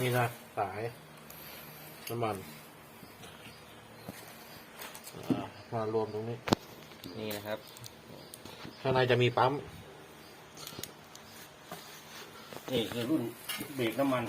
นี่นะสายน้ำมันอ่ามารวมตรงนี้ นี่นะครับ ข้างในจะมีปั๊มนี่คือรุ่นเบรกน้ำมัน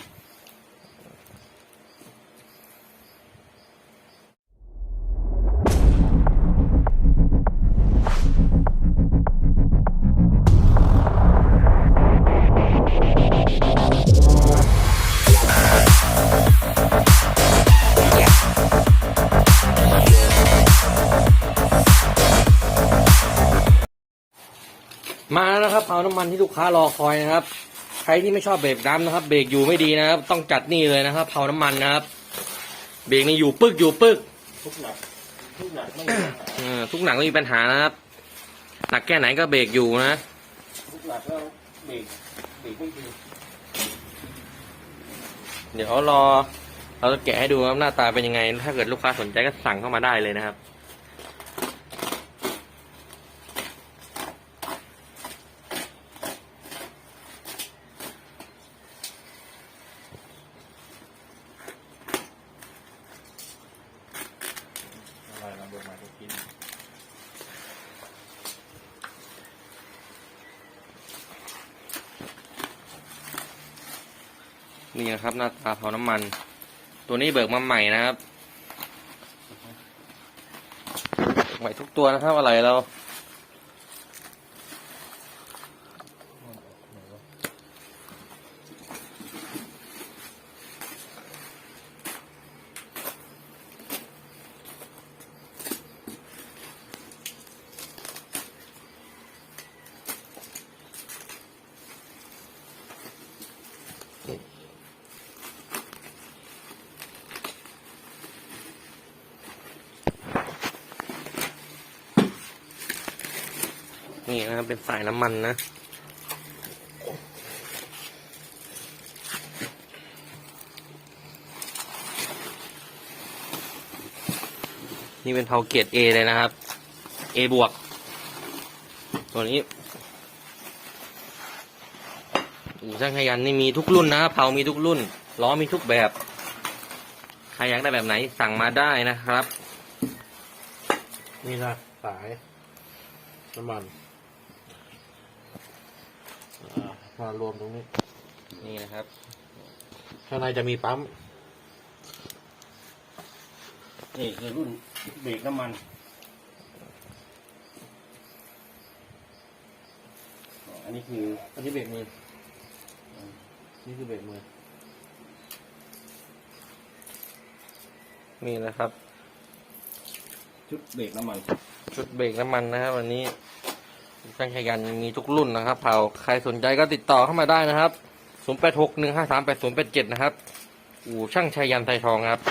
มาแล้วนะครับเอาน้ำมันที่ลูกค้ารอคอยนะครับ ใครที่ไม่ชอบเบรกดำนะครับ เบรกอยู่ไม่ดีนะครับ ต้องจัดนี่เลยนะครับเผาน้ำมันนะครับ เบรกนี่อยู่ปึกอยู่ปึกทุกหนักทุกหนักไม่มีปัญหาเออทุกหนักไม่มีปัญหานะครับ หนักแค่ไหนก็เบรกอยู่นะทุกหนักแล้วเบรกเบรกไม่ดีเดี๋ยวรอ เราจะแกะให้ดูว่าหน้าตาเป็นยังไง ถ้าเกิดลูกค้าสนใจก็สั่งเข้ามาได้เลยนะครับ อะไรลำบากมาทุกกิน นี่นะครับ หน้าตาเผาน้ำมัน ตัวนี้เบิกมาใหม่นะครับ ใหม่ทุกตัวนะครับอะไรเรา นี่นะครับเป็นสายน้ำมันนะ นี่เป็นเผาเกรด A เลยนะครับ A บวก ตัวนี้อู่ช่างขยันนี่มีทุกรุ่นนะครับเผามีทุกรุ่น ล้อมีทุกแบบ ใครอยากได้แบบไหนสั่งมาได้นะครับ นี่นะสายน้ำมัน อ่ามารวมตรงนี้ นี่นะครับ ข้างในจะมีปั๊ม นี่คือรุ่นเบรกน้ำมันอันนี้คืออันนี้เบรกมือนี่คือเบรกมือ นี่นะครับ ชุดเบรกน้ำมัน ชุดเบรกน้ำมันนะครับวันนี้ ช่างขยันมีทุกรุ่นนะครับเผาใครสนใจก็ติดต่อเข้ามาได้นะครับ 0 8 6 1 5 3 8 0 8 7 นะครับ อู่ช่างชัยยันไทยทองครับ